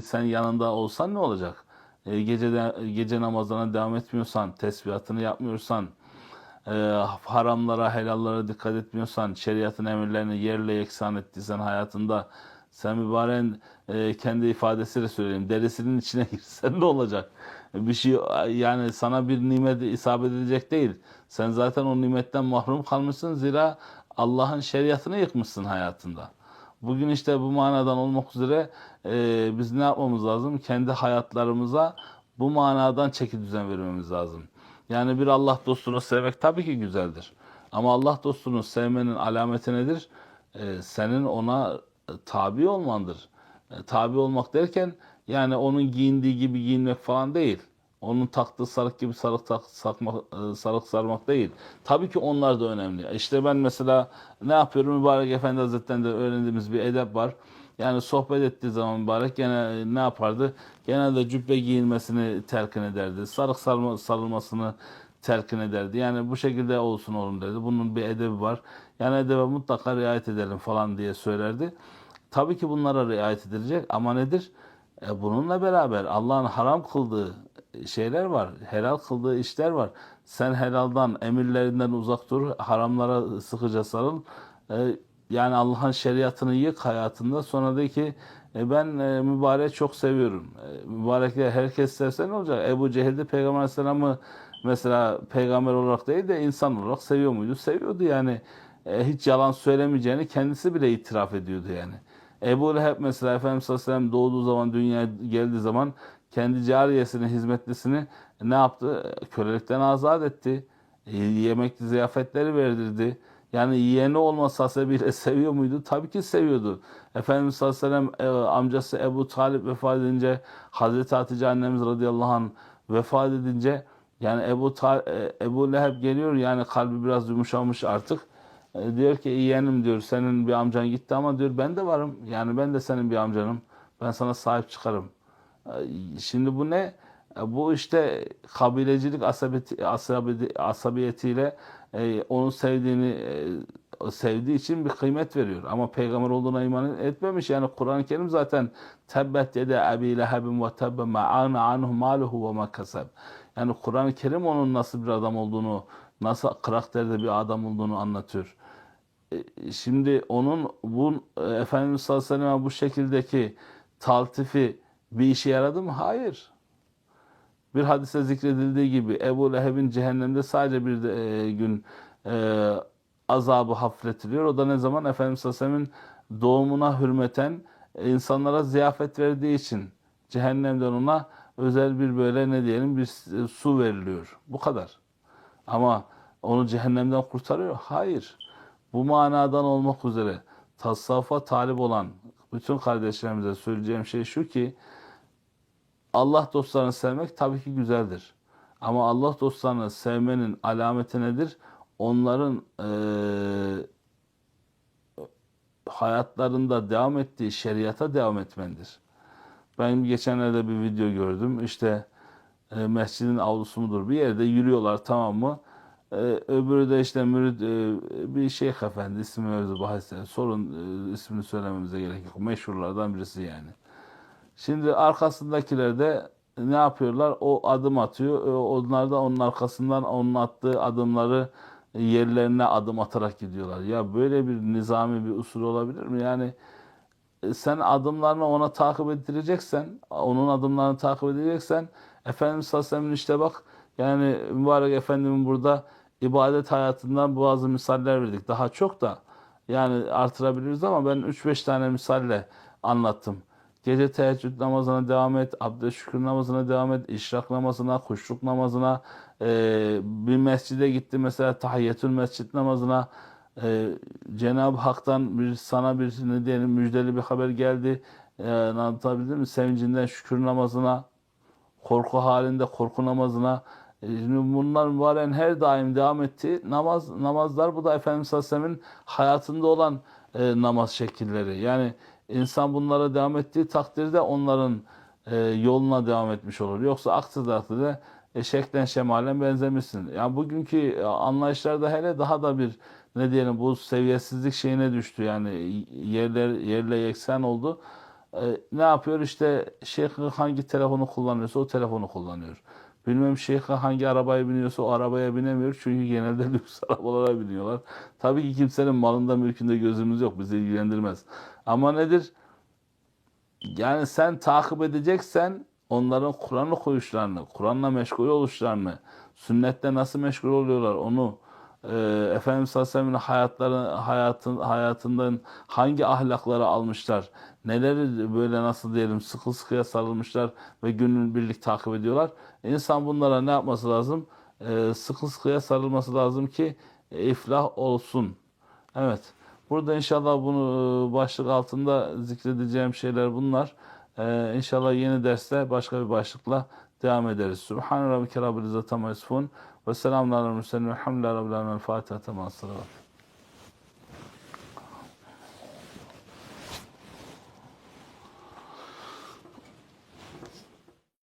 sen yanında olsan ne olacak? E, gece gece namazlarına devam etmiyorsan, tesbihatını yapmıyorsan, e, haramlara, helallara dikkat etmiyorsan, şeriatın emirlerini yerle yeksan ettiysen hayatında, sen mübaren e, kendi ifadesiyle söyleyeyim, derisinin içine girsen ne olacak? Bir şey yani sana bir nimet isabet edecek değil. Sen zaten o nimetten mahrum kalmışsın zira Allah'ın şeriatını yıkmışsın hayatında. Bugün işte bu manadan olmak üzere e, biz ne yapmamız lazım? Kendi hayatlarımıza bu manadan çeki düzen vermemiz lazım. Yani bir Allah dostunu sevmek tabii ki güzeldir. Ama Allah dostunu sevmenin alameti nedir? E, senin ona tabi olmandır. E, tabi olmak derken yani onun giyindiği gibi giyinmek falan değil. Onun taktığı sarık gibi sarık tak, sakmak, e, sarık sarmak değil. Tabii ki onlar da önemli. İşte ben mesela ne yapıyorum? Mübarek Efendi Hazretleri'nde öğrendiğimiz bir edep var. Yani sohbet ettiği zaman mübarek gene ne yapardı? Genelde cübbe giyilmesini telkin ederdi. Sarık sarma, sarılmasını telkin ederdi. Yani bu şekilde olsun oğlum derdi. Bunun bir edebi var. Yani edebe mutlaka riayet edelim falan diye söylerdi. Tabii ki bunlara riayet edilecek ama nedir? E bununla beraber Allah'ın haram kıldığı şeyler var. Helal kıldığı işler var. Sen helaldan, emirlerinden uzak dur. Haramlara sıkıca sarıl. E, yani Allah'ın şeriatını yık hayatında. Sonra de ki e, ben e, çok seviyorum. E, mübarekler herkes sevse ne olacak? Ebu Cehil de Peygamber Aleyhisselam'ı mesela peygamber olarak değil de insan olarak seviyor muydu? Seviyordu yani. Hiç yalan söylemeyeceğini kendisi bile itiraf ediyordu yani. Ebu Leheb mesela Efendimiz Aleyhisselam doğduğu zaman, dünyaya geldiği zaman kendi cariyesini, hizmetlisini ne yaptı? Kölelikten azat etti. E, Yemekli ziyafetleri verdirdi. Yani yeğeni olmasa sebebiyle seviyor muydu? Tabii ki seviyordu. Efendimiz Aleyhisselam e, amcası Ebu Talip vefat edince Hazreti Hatice annemiz radıyallahu anh vefat edince yani Ebu, Ta e, Ebu Leheb geliyor yani kalbi biraz yumuşamış artık. E, diyor ki yeğenim diyor senin bir amcan gitti ama diyor ben de varım. Yani ben de senin bir amcanım. Ben sana sahip çıkarım. E, Şimdi bu ne? E, Bu işte kabilecilik asabiyeti, asabiyeti, asabiyetiyle e, onu sevdiğini e, sevdiği için bir kıymet veriyor. Ama peygamber olduğuna iman etmemiş. Yani Kur'an-ı Kerim zaten tebbet yede ebi lehebin ve tebbe ma'ana anhu maluhu ve ma kasab. Yani Kur'an-ı Kerim onun nasıl bir adam olduğunu, nasıl karakterde bir adam olduğunu anlatıyor. E, Şimdi onun bu e, Efendimiz sallallahu aleyhi ve sellem'e bu şekildeki taltifi bir işe yaradı mı? Hayır. Bir hadise zikredildiği gibi Ebu Leheb'in cehennemde sadece bir de, e, gün e, azabı hafifletiliyor. O da ne zaman? Efendimiz sallallahu aleyhi ve sellem'in doğumuna hürmeten e, insanlara ziyafet verdiği için cehennemden ona özel bir böyle ne diyelim bir s- su veriliyor. Bu kadar. Ama onu cehennemden kurtarıyor. Hayır. Bu manadan olmak üzere tasavvufa talip olan bütün kardeşlerimize söyleyeceğim şey şu ki Allah dostlarını sevmek tabii ki güzeldir. Ama Allah dostlarını sevmenin alameti nedir? Onların eee, hayatlarında devam ettiği şeriata devam etmendir. Ben geçenlerde bir video gördüm. İşte e, mescidin avlusu mudur bir yerde yürüyorlar tamam mı? E, öbürü de işte mürid e, bir şeyh efendi ismi mevzu bahis. Sorun e, ismini söylememize gerek yok. Meşhurlardan birisi yani. Şimdi arkasındakiler de ne yapıyorlar? O adım atıyor. E, Onlar da onun arkasından onun attığı adımları yerlerine adım atarak gidiyorlar. Ya böyle bir nizami bir usul olabilir mi? Yani e, sen adımlarını ona takip ettireceksen, onun adımlarını takip edeceksen, Efendimiz sallallahu işte bak, yani mübarek Efendimin burada ibadet hayatından bazı misaller verdik. Daha çok da yani artırabiliriz ama ben 3-5 tane misalle anlattım. Gece teheccüd namazına devam et, abdest şükür namazına devam et, işrak namazına, kuşluk namazına, e, bir mescide gitti mesela tahiyyetül mescid namazına, e, Cenab-ı Hak'tan bir sana bir ne diyelim müjdeli bir haber geldi. E, anlatabildim mi? Sevincinden şükür namazına, korku halinde korku namazına. E, Şimdi bunlar mübaren her daim devam etti. Namaz namazlar bu da Efendimiz Aleyhisselam'ın hayatında olan e, namaz şekilleri. Yani insan bunlara devam ettiği takdirde onların e, yoluna devam etmiş olur. Yoksa aksi takdirde e, şemalen benzemişsin. Yani bugünkü e, anlayışlarda hele daha da bir ne diyelim bu seviyesizlik şeyine düştü. Yani yerler yerle yeksen oldu. e, ne yapıyor? İşte şeyh hangi telefonu kullanıyorsa o telefonu kullanıyor. Bilmem şeyh hangi arabayı biniyorsa o arabaya binemiyor. Çünkü genelde lüks arabalara biniyorlar. Tabii ki kimsenin malında mülkünde gözümüz yok. Bizi ilgilendirmez. Ama nedir? Yani sen takip edeceksen onların Kur'an'ı koyuşlarını, Kur'an'la meşgul oluşlarını, sünnette nasıl meşgul oluyorlar onu, e, Efendimiz sallallahu aleyhi ve sellem'in hayatları, hayatın, hayatından hangi ahlakları almışlar, neleri böyle nasıl diyelim sıkı sıkıya sarılmışlar ve günün birlik takip ediyorlar. İnsan bunlara ne yapması lazım? E, sıkı sıkıya sarılması lazım ki e, iflah olsun. Evet. Burada inşallah bunu e, başlık altında zikredeceğim şeyler bunlar. Ee, inşallah yeni derste başka bir başlıkla devam ederiz. Subhan rabbike rabbil yasifun ve selamun aleyhi ve sellem. Elhamdülillahi rabbil alemin. Fatiha. Tamam. Salavat.